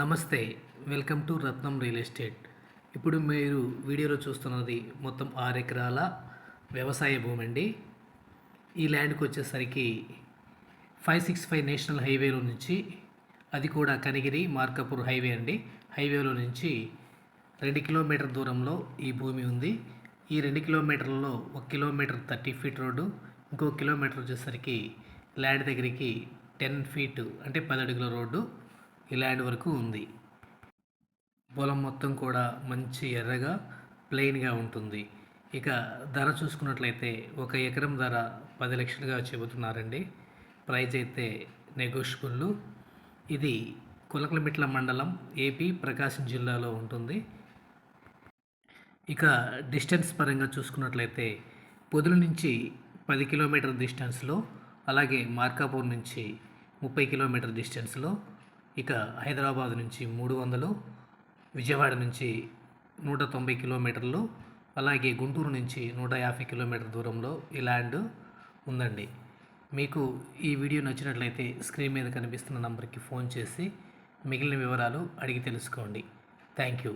నమస్తే welcome to Ratnam real estate. ఇప్పుడు మీరు వీడియోలో చూస్తున్నది మొత్తం ఆరు ఎకరాల వ్యవసాయ భూమి అండి. ఈ ల్యాండ్కి వచ్చేసరికి ఫైవ్ సిక్స్ ఫైవ్ నేషనల్ హైవేలో నుంచి అది కూడా కనిగిరి మార్కాపూర్ హైవే అండి. హైవేలో నుంచి రెండు కిలోమీటర్ దూరంలో ఈ భూమి ఉంది. ఈ రెండు కిలోమీటర్లలో ఒక కిలోమీటర్ థర్టీ ఫీట్ రోడ్డు ఇంకో కిలోమీటర్ వచ్చేసరికి ల్యాండ్ దగ్గరికి టెన్ ఫీట్ అంటే పది అడుగుల రోడ్డు. ఈ ల్యాండ్ వరకు ఉంది. పొలం మొత్తం కూడా మంచి ఎర్రగా ప్లెయిన్గా ఉంటుంది. ఇక ధర చూసుకున్నట్లయితే ఒక ఎకరం ధర పది లక్షలుగా చెబుతున్నారండి ప్రైజ్ అయితే నెగోషియబుల్ ఇది కులకలమిట్ల మండలం ఏపీ ప్రకాశం జిల్లాలో ఉంటుంది. ఇక డిస్టెన్స్ పరంగా చూసుకున్నట్లయితే పొదుల నుంచి పది కిలోమీటర్ డిస్టెన్స్లో అలాగే మార్కాపూర్ నుంచి ముప్పై కిలోమీటర్ డిస్టెన్స్లో ఇక హైదరాబాద్ నుంచి మూడు వందలు విజయవాడ నుంచి నూట తొంభై కిలోమీటర్లు అలాగే గుంటూరు నుంచి నూట యాభై కిలోమీటర్ దూరంలో ఈ ల్యాండ్ ఉందండి. మీకు ఈ వీడియో నచ్చినట్లయితే స్క్రీన్ మీద కనిపిస్తున్న నంబర్కి ఫోన్ చేసి మిగిలిన వివరాలు అడిగి తెలుసుకోండి. Thank you.